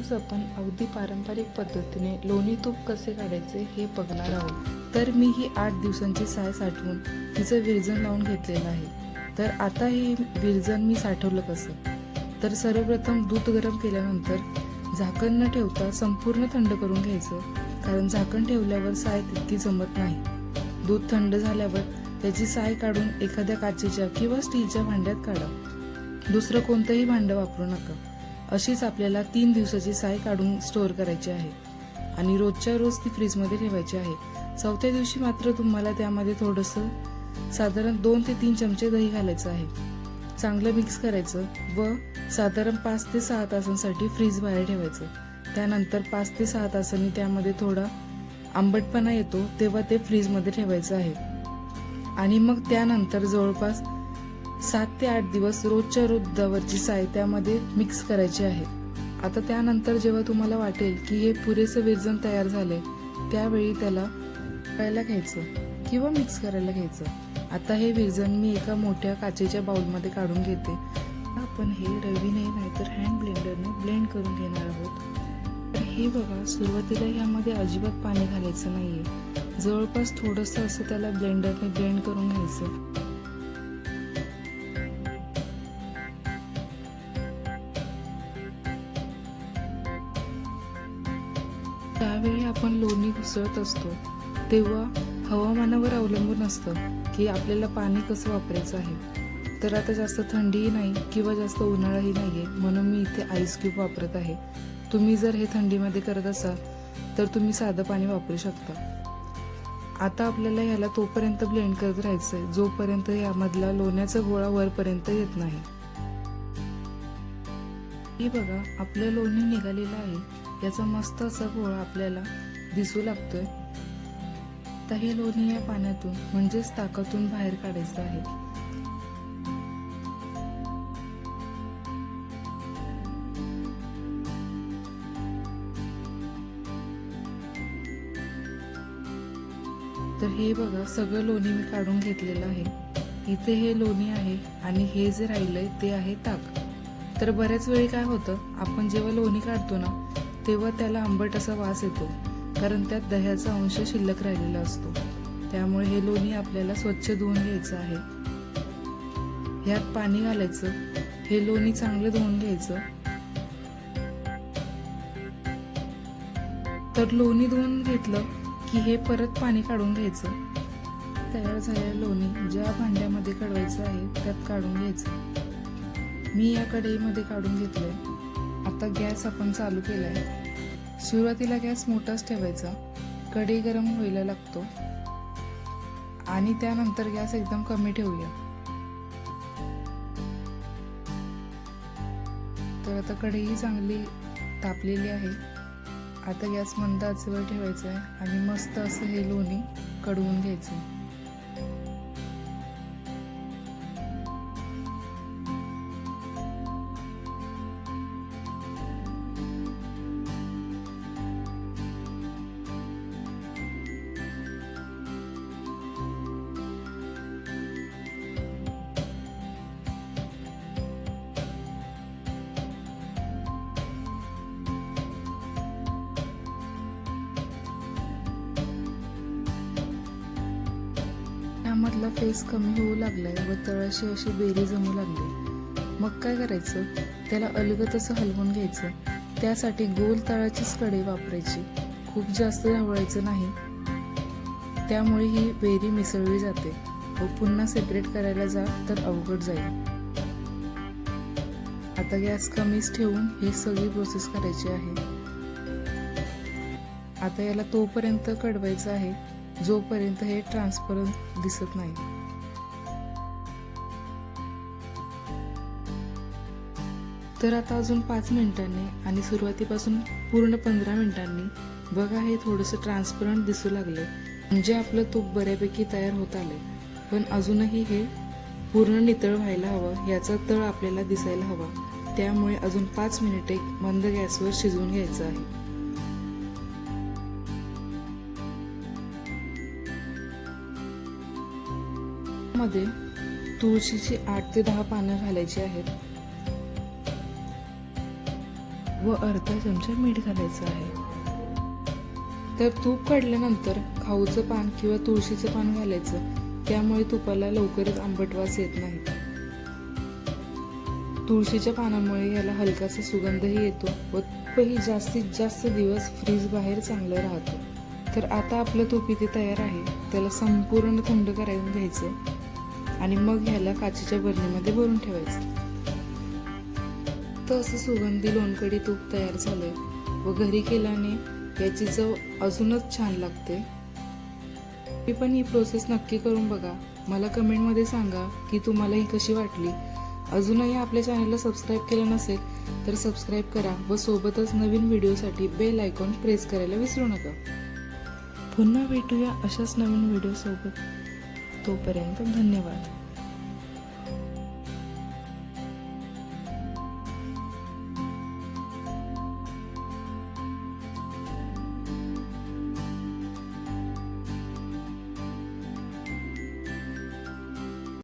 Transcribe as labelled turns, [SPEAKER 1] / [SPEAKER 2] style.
[SPEAKER 1] आज आपण अगदी पारंपरिक पद्धतीने लोणी तूप कसे काढायचे हे बघणार आहोत. तर मी ही आठ दिवसांची साय साठवून तिचं विरजन लावून घेतलेलं आहे. तर आता हे विरजन मी साठवलं कसं? तर सर्वप्रथम दूध गरम केल्यानंतर झाकण न ठेवता संपूर्ण थंड करून घ्यायचं कारण झाकण ठेवल्यावर साय तितकी जमत नाही. दूध थंड झाल्यावर त्याची साय काढून एखाद्या काचेच्या किंवा स्टीलच्या भांड्यात काढा. दुसरं कोणतंही भांडं वापरू नका. अशीच आपल्याला तीन दिवसाची साय काढून स्टोअर करायची आहे. आणि रोजच्या रोज ती फ्रीजमध्ये ठेवायची आहे. चौथ्या दिवशी मात्र तुम्हाला त्यामध्ये थोडंसं साधारण दोन ते तीन चमचे दही घालायचं आहे. चांगलं मिक्स करायचं व साधारण पाच ते सहा तासांसाठी फ्रीज बाहेर ठेवायचं. त्यानंतर पाच ते सहा तासांनी त्यामध्ये थोडा आंबटपणा येतो तेव्हा ते फ्रीजमध्ये ठेवायचं आहे. आणि मग त्यानंतर जवळपास सात ते आठ दिवस रोजच्या रोज दवरची साहित्यामध्ये मिक्स करायची आहे. आता त्यानंतर जेव्हा तुम्हाला वाटेल की हे पुरेसं विरजन तयार झाले त्यावेळी त्याला करायला घ्यायचं किंवा मिक्स करायला घ्यायचं. आता हे विरजन मी एका मोठ्या काचेच्या बाउलमध्ये काढून घेते. आपण हे रवीने नाहीतर हँड ब्लेंडरने ब्लेंड करून घेणार आहोत. हे बघा सुरुवातीला ह्यामध्ये अजिबात पाणी घालायचं नाही आहे जवळपास थोडंसं असं त्याला ब्लेंडरने ब्लेंड करून घ्यायचं. त्यावेळी आपण लोणी घुसळत असतो. तेव्हा हवामानावर अवलंबून असतं की आपल्याला पाणी कसं वापरायचं आहे. तर आता जास्त थंडीही नाही किंवा जास्त उन्हाळाही नाही आहे म्हणून मी इथे आईस क्यूब वापरत आहे. तुम्ही जर हे थंडीमध्ये करत असाल तर तुम्ही साधं पाणी वापरू शकता. आता आपल्याला ह्याला तोपर्यंत ब्लेंड करत राहायचं आहे जोपर्यंत यामधला लोण्याचा गोळा वरपर्यंत येत नाही. हे बघा आपलं लोणी निघालेलं आहे. याचा मस्त असा गोळा आपल्याला दिसू लागतोय. तर हे लोणी या पाण्यातून म्हणजेच ताकातून बाहेर काढायचं आहे. तर हे बघा सगळं लोणी मी काढून घेतलेलं आहे. इथे हे लोणी आहे आणि हे जे राहिलंय ते आहे ताक. तर बऱ्याच वेळी काय होतं आपण जेव्हा लोणी काढतो ना तेव्हा त्याला आंबट असा वास येतो कारण त्यात दह्याचा अंश शिल्लक राहिलेला असतो. त्यामुळे हे लोणी आपल्याला स्वच्छ धुवून घ्यायचं आहे. ह्यात पाणी घालायचं हे लोणी चांगलं धुवून घ्यायचं. तर लोणी धुवून घेतलं की हे परत पाणी काढून घ्यायचं. तयार झालेलं लोणी ज्या भांड्यामध्ये काढवायचं आहे त्यात काढून घ्यायचं. मी या कढईमध्ये काढून घेतलंय. आता गॅस आपण चालू केला आहे सुरुवातीला गॅस मोठाच ठेवायचा. कढई गरम व्हायला लागतो. आणि त्यानंतर गॅस एकदम कमी ठेवूया. तर आता कढई चांगली तापलेली आहे. आता गॅस मंद आचेवर ठेवायचा आहे आणि मस्त असं हे लोणी कडवून घ्यायचं मधला फेस कमी होऊ लागलाय व तळाशी अशी बेरी जमू लागली. मग काय करायचं? त्याला अलगत असं हलवून घ्यायचं. त्यासाठी गोल तळाचीच कडे वापरायची. खूप जास्त ढवळायचं नाही. त्यामुळे ही बेरी मिसळली जाते व पुन्हा सेपरेट करायला जा तर अवघड जाईल. आता गॅस कमीच ठेवून ही सगळी प्रोसेस करायची आहे. आता याला तोपर्यंत कडवायचं आहे. जोपर्यंत हे ट्रान्सपरंट दिसत नाही. तर आता अजून पाच मिनिटांनी आणि सुरुवातीपासून पूर्ण पंधरा मिनिटांनी बघा हे थोडंसं ट्रान्सपरंट दिसू लागले म्हणजे आपलं तूप बऱ्यापैकी तयार होत आले पण अजूनही हे पूर्ण नितळ व्हायला हवं याचा तळ आपल्याला दिसायला हवा. त्यामुळे अजून पाच मिनिटे मंद गॅसवर शिजवून घ्यायचं आहे. मध्ये तुळशीची आठ ते दहा पानं घालायची आहेत. व अर्धा चमचा मीठ घालायचं आहे. तर तूप काढल्यानंतर खाऊचं पान किंवा तुळशीचं पान घालायचं. त्यामुळे तुपाला लवकरच आंबटवास येत नाही. तुळशीच्या पानामुळे याला हलकासा सुगंधही येतो व तुपही जास्तीत जास्त दिवस फ्रीज बाहेर चांगलं राहतो. तर आता आपलं तूप इथे तयार आहे. त्याला संपूर्ण थंड करायला घ्यायचं आणि मग ह्याला काचेच्या बरणीमध्ये भरून ठेवायचं. तर असं सुगंधी लोणकडी तूप तयार झालंय. व घरी केल्याने याची चव अजूनच छान लागते. तुम्ही पण ही प्रोसेस नक्की करून बघा. मला कमेंटमध्ये सांगा की तुम्हाला ही कशी वाटली. अजूनही आपल्या चॅनलला सबस्क्राईब केलं नसेल तर सबस्क्राईब करा व सोबतच नवीन व्हिडिओसाठी बेल आयकॉन प्रेस करायला विसरू नका. पुन्हा भेटूया अशाच नवीन व्हिडिओसोबत तोपर्यंत धन्यवाद.